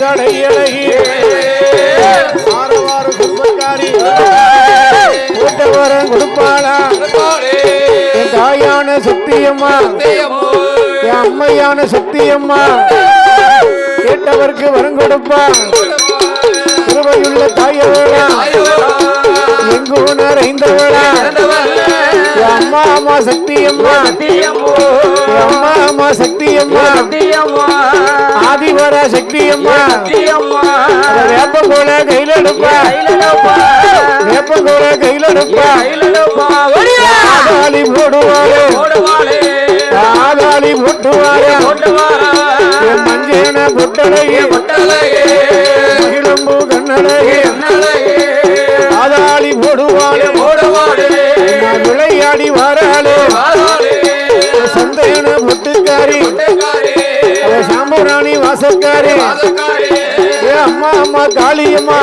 சடையழகி ஆரவார குடும்பக்காரி. கூட்டவரம் கொடுப்பாளா? என் தாயான சக்தியம்மா என் அம்மையான சக்தியம்மா கேட்டவருக்கு வரம் கொடுப்பா. திருவையுள்ள தாயவேளா. எங்கு நிறைந்தவளா என் அம்மா அம்மா சக்தியம்மா அம்மா அம்மா சக்தியம்மா ஆதிவர சக்தியம்மா அத வேப்பம் போல கையில எடுப்பா. வேப்பம் போல கையில எடுப்பா. ஆதாளி போடுவாரு ஆதாளி போட்டுவாரு மஞ்சேன பொட்டலையே மகிழம்பு கண்ணலையே ஆதாளி போடுவாரு விளையாடி வராளே. சாம்பராணி வாசக்காரி. ஏ அம்மா அம்மா காளியம்மா.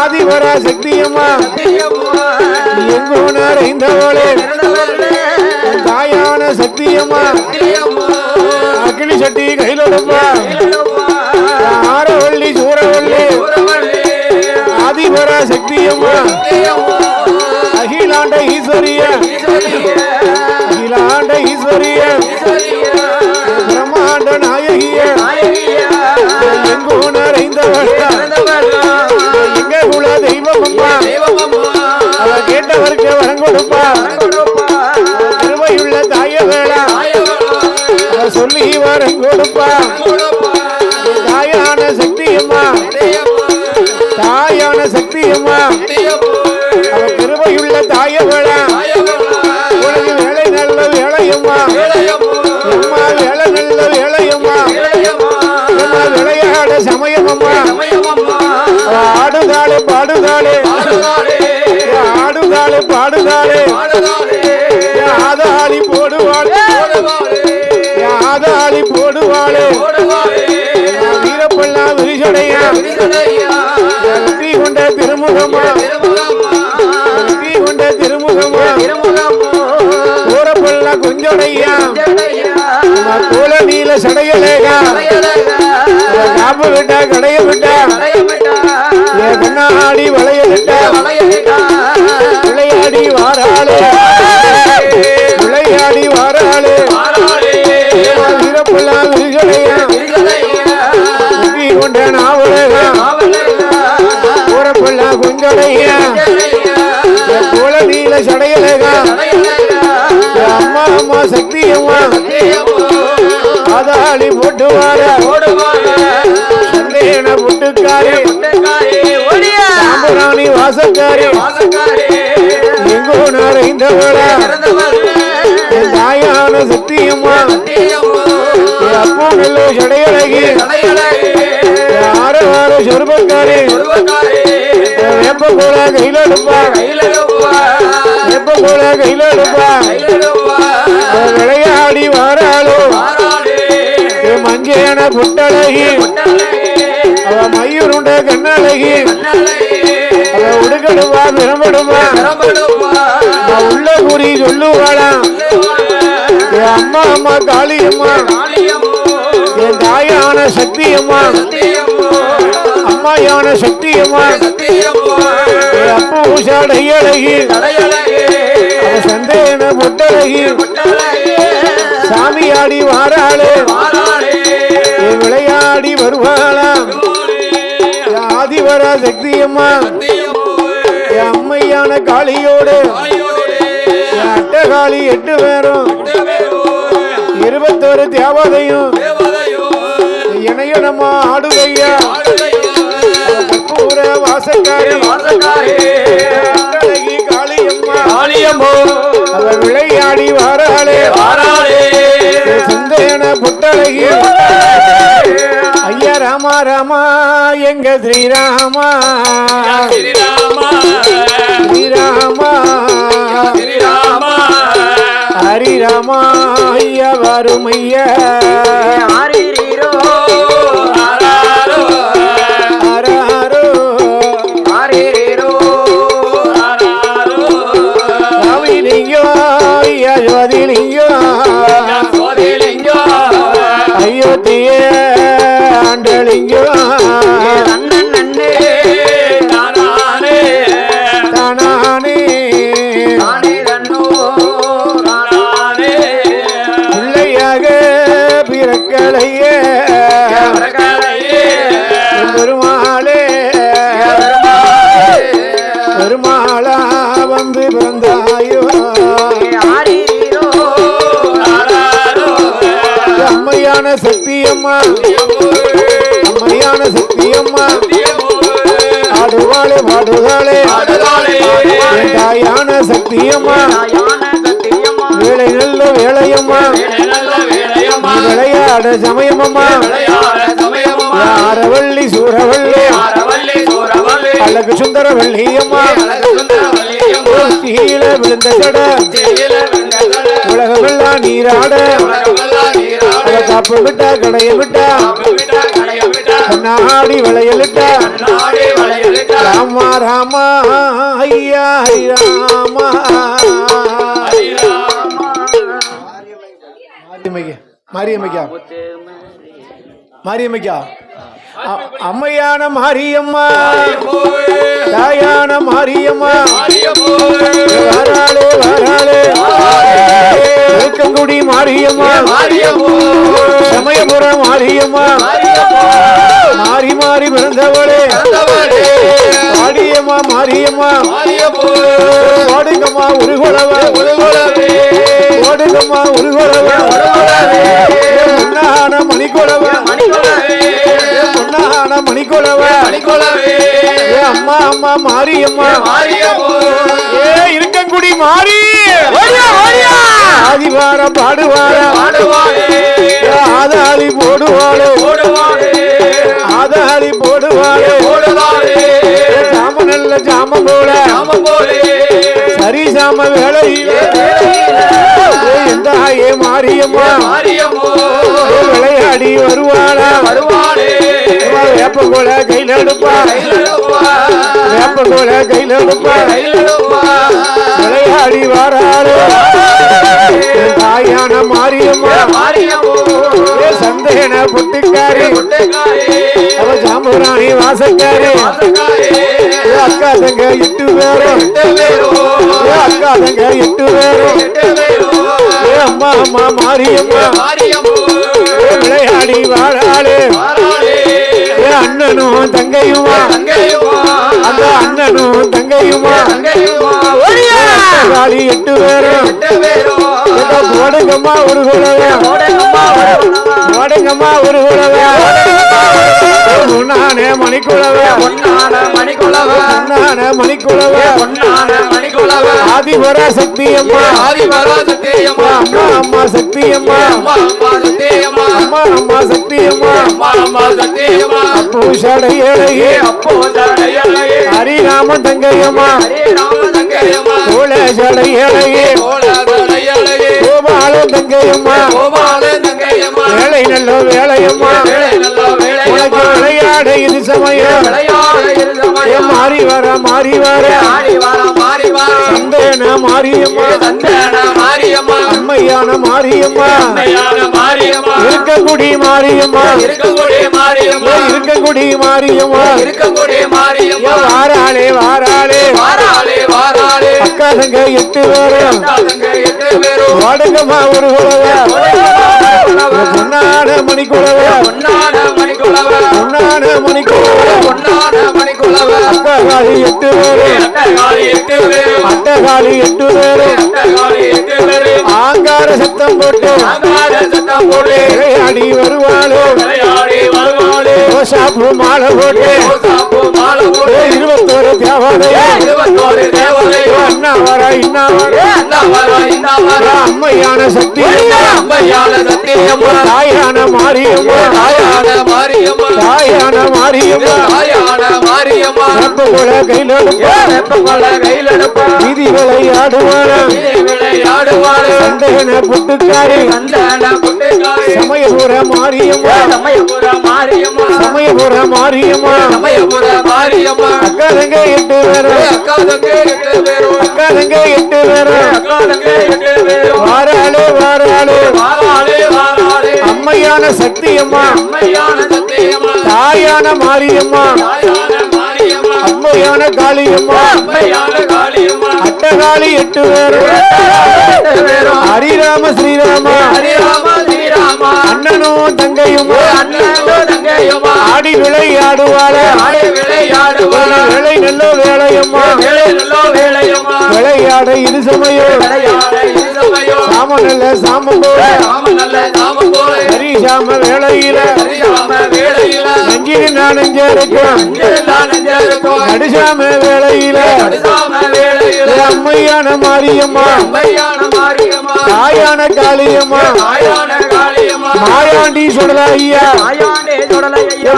ஆதிவரா சக்தியம்மா. எங்கோ நிறைந்தவளே தாயான சக்தியம்மா. அக்னி சட்டி கையில எடுப்பா ஆரவள்ளி சூரவள்ளி. ஆதிவரா சக்தியம்மா. அகிலாண்ட ஈஸ்வரிய. அகிலாண்ட ஈஸ்வரிய. அவ வரம் கொடுப்பா. திருவையுள்ள தாய வேளா சொல்லி வரம் கொடுப்பா. தாயான சக்தியம்மா. தாயான சக்தியம்மா. அவ திருவையுள்ள தாய வேளா பாடுதாளே ஆதாளி போடுவாளே. ஆதாளி போடுவாளே. வீரப்பள்ளா விரிசடையா வெற்றி கொண்ட திருமுகமா. வெற்றி கொண்ட திருமுகமா. ஊரப்பள்ளா கொஞ்சடையா. கோல நீல சடையலேகா. காப்பு விட்டா கடைய விட்டா. கண்ணாடி வளைய விட்டா கொண்ட நாவலேகா ஊரப்பள்ளா கொஞ்சடையா கோல நீல சடையலேகா. அம்மா அம்மா சக்தி அம்மா ஆதாளி போட்டு வார சந்தேன புட்டுக்காரி. வாசக்காரி. எங்கோ தாயான அப்போ நல்ல சடையழகி. சொருபக்காரி வேப்ப போல கையில எடுப்பா? வேப்ப போல கையில எடுப்பா? விளையாடி வாராளோ? என் மஞ்சேன புட்டழகி அவ மயூருண்ட கண்ணழகி. அவ உடுக்கடுவா விரும்படுவா அவ உள்ள குறி சொல்லுவாளாம் என் அம்மா அம்மா காளி அம்மா என் தாயான சக்தி சக்தி அம்மா என் அப்பா அவ சந்தேன புட்டழகி சாமியாடி வாராளே என் விளையாடி வருவாளாம். என் ஆதிவரா சக்தி அம்மா என் அம்மையான காளியோடு. அட்டகாளி எட்டு பேரும். இருபத்தொரு தேவதையும். இணையனமா ஆடுதையா கற்பூர வாசக்காரி. அழகி காளியம்மா. அவர் விளையாடி வாராளே. சுந்தேன புட்டழகி ஐயா ராமா ராமா எங்க ஸ்ரீராமா? ஸ்ரீராமா. ஹரிராமா ஐயா வரும் ஐயா ஹரஹரோ. வேலையம்மா வேலை நல்ல வேலையம்மா விளையாட சமயமம்மா. ஆரவள்ளி சூரவள்ளி. அழகு சுந்தர வள்ளியம்மா. கீழ விழுந்த சட. உலகமெல்லாம் நீராட. காப்பு விட்டா கடைய விட்டா நாடி விளையலிட்டா. ராமா ராமா ஐயா ஐயா, ராமா. மாரியம்மைக்கு. மாரியம்மைக்கா. அம்மையான மாரியம்மா. தாயான மாரியம்மா. வாராளே வாராளே. இருக்கங்குடி மாரியம்மா. சமயபுர மாரியம்மா. மாறி மாறி பிறந்தவளே. மாரியம்மா. மாரியம்மா ஓடுங்கம்மா உருகுலவ ஓடுங்கம்மா உருகுலவ பொன்னான மணிக்குலவ பொன்னான மணிக்குலவ ஏ அம்மா அம்மா மாரியம்மா. ஏ இருக்கங்குடி மாறி. ஆதிவார பாடுவார? ஆதாளி போடுவாளோ ஆதாளி போடுவாளோ ஜாம நல்ல ஜாமம் போல? சரி சாம ஏ ஆயே மாரியம்மா. ஏ விளையாடி வருவாளா. வேப்ப கோல கையில எடுப்பா வேப்ப கோல கையில எடுப்பா விளையாடி வாராளோ. தாயான மாரியம்மா. ஏ சந்தேன பொட்டுக்காரி. அவ ஜாம்புராணி வாசக்காரி. ஏ அக்கா தங்க பேரும் ஏ அக்கா தங்க ஏ அம்மா மாரியம்மா. விளையாடி வாழாளு. அண்ணனும் தங்கையுமா? அந்த அண்ணனும் தங்கையுமா? காளி எட்டு பேரும். போடுங்கம்மா ஒரு குலவை போடுங்கம்மா ஒரு குலவை முன்னானே மணிக்குலவை முன்னானே மணிக்குலவை ஆதிபர சக்தி அம்மா. அம்மா. அம்மா சக்தி அம்மா. அம்மா அம்மா சக்தி அம்மா. பூஷடை ஏழையே ஹரிராம தங்கையம்மா கோல சடை ஏழையே கோபாலம் தங்கையம்மா வேலை நல்ல வேலையம்மா உனக்கு விளையாட இது சமயம். ஏ மாறி வர மாறி வர. சந்தேன மாரியம்மா. அம்மையான மாரியம்மா. இருக்கங்குடி மாரியம்மா. ஏ இருக்கங்குடி மாரியம்மா. ஏ வாராளே வாராளே. அக்கா தங்க எட்டு பேரும். வாடுங்கம்மா ஒரு குலவை பொன்னான மணிக்குலவை பொன்னான அடி வருவாளோ. ரோசாப்பூ மாலை போட்டு இருபத்தோரு தேவாலயம். அண்ணா வர இன்னா வர ஏ அம்மையான சக்தி. தாயான மாரியம்மா. தாயான மாரியம்மா. வெப்ப கூட கையில எடுப்பா. வீதி விளையாடுவான சந்தேகன புட்டுக்காரி. சமயபுர மாரியம்மா. சமயபுர மாரியம்மா. அக்கா தங்க எட்டு பேரும் எட்டு பேரும் வாராளு வாராளு. அம்மையான சக்தி அம்மா அம்மையான சத்தியமா தாய் மாரியம்மா. தாயான மாரியம்மா. அம்மையான காளியம்மா. அம்மையான காளியம்மா. அட்டகாளி எட்டு எட்டு பேரும் ஹரிராம ஸ்ரீராமா. ஹரிராம அண்ணனும் தங்கையுமா? அண்ணனோ தங்கையுமா? ஆடி விளையாடுவாள ஆடி விளையாடுவார் வேலை நல்ல வேலையம்மா வேலை நல்ல வேலையுமா விளையாட இது சமயம். சாம நல்ல சாமம் போல. ஹரி சாம வேலையில நஞ்சினி நானஞ்ச இருக்கும். நடுசாம வேலையில அம்மையான மாரியம்மா. அம்மையான மாரியம்மா. தாயான காளியம்மா. தாயான காளியம்மா மாயாண்டி சுடல ஐயா.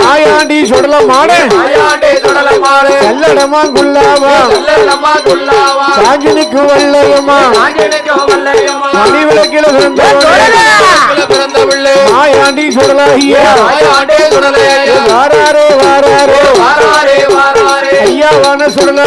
மாயாண்டே சுடலை மாட நல்லம்மா குல்லாவா? சாஞ்சினிக்கு வல்லையம்மா. மணி விளக்கில பிறந்த மாயாண்டி சுடல ஐயா. வாராரே வாராரே. ஐயாவான சுடல